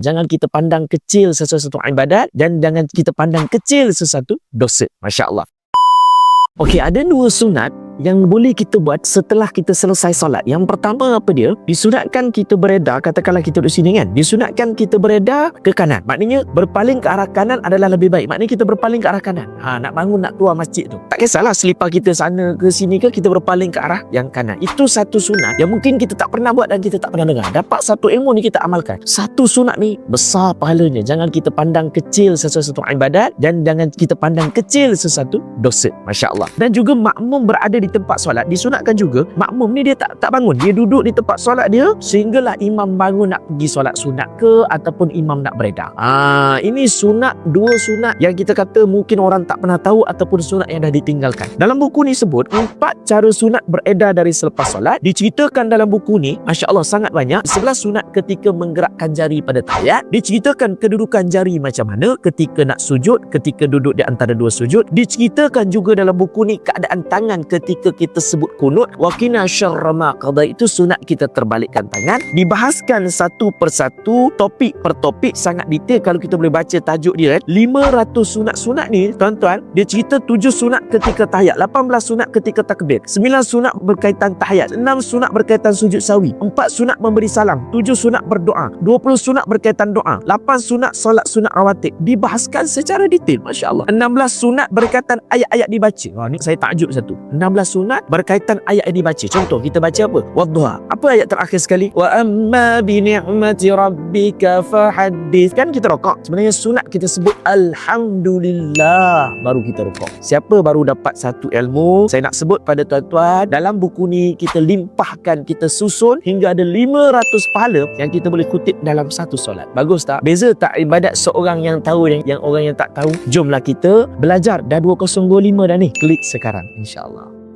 Jangan kita pandang kecil sesuatu ibadat dan jangan kita pandang kecil sesuatu dosa. Masya Allah. Okey, ada dua sunat yang boleh kita buat setelah kita selesai solat. Yang pertama apa dia? Disunatkan kita beredar, katakanlah kita duduk sini kan. Disunatkan kita beredar ke kanan. Maknanya berpaling ke arah kanan adalah lebih baik. Maknanya kita berpaling ke arah kanan. Ha, nak bangun nak keluar masjid tu. Tak kisahlah selipar kita sana ke sini ke kita berpaling ke arah yang kanan. Itu satu sunat yang mungkin kita tak pernah buat dan kita tak pernah dengar. Dapat satu ilmu ni kita amalkan. Satu sunat ni besar pahalanya. Jangan kita pandang kecil sesuatu ibadat dan jangan kita pandang kecil sesuatu dosa. Masya Allah. Dan juga makmum berada di tempat solat disunatkan juga makmum ni dia tak tak bangun. Dia duduk di tempat solat dia sehinggalah imam bangun nak pergi solat sunat ke ataupun imam nak beredar. Ah ini sunat dua sunat yang kita kata mungkin orang tak pernah tahu ataupun sunat yang dah ditinggalkan. Dalam buku ni sebut empat cara sunat beredar dari selepas solat. Diceritakan dalam buku ni Masya Allah sangat banyak sebelas sunat ketika menggerakkan jari pada tahiyat diceritakan kedudukan jari macam mana ketika nak sujud ketika duduk di antara dua sujud. Diceritakan juga dalam buku ni keadaan tangan ketika kita sebut kunut waqina syarra ma qada itu sunat kita terbalikkan tangan. Dibahaskan satu persatu topik per topik sangat detail kalau kita boleh baca tajuk dia kan 500 sunat-sunat ni tuan-tuan dia cerita 7 sunat ketika tahiyat 18 sunat ketika takbir 9 sunat berkaitan tahiyat 6 sunat berkaitan sujud sawi 4 sunat memberi salam 7 sunat berdoa 20 sunat berkaitan doa 8 sunat solat sunat rawatib. Dibahaskan secara detail Masya Allah. 16 sunat berkaitan ayat-ayat dibaca. Wah, ni saya takjub satu. 16 sunat berkaitan ayat yang dibaca. Contoh kita baca apa? Wadduha. Apa ayat terakhir sekali? Wa amma bi ni'mati rabbika fahaddith. Kan kita rokok. Sebenarnya sunat kita sebut alhamdulillah baru kita rokok. Siapa baru dapat satu ilmu? Saya nak sebut pada tuan-tuan dalam buku ni kita limpahkan, kita susun hingga ada 500 pahala yang kita boleh kutip dalam satu solat. Bagus tak? Beza tak ibadat seorang yang tahu yang, yang orang yang tak tahu? Jomlah kita belajar dah 2025 dah ni. Klik sekarang insya-Allah.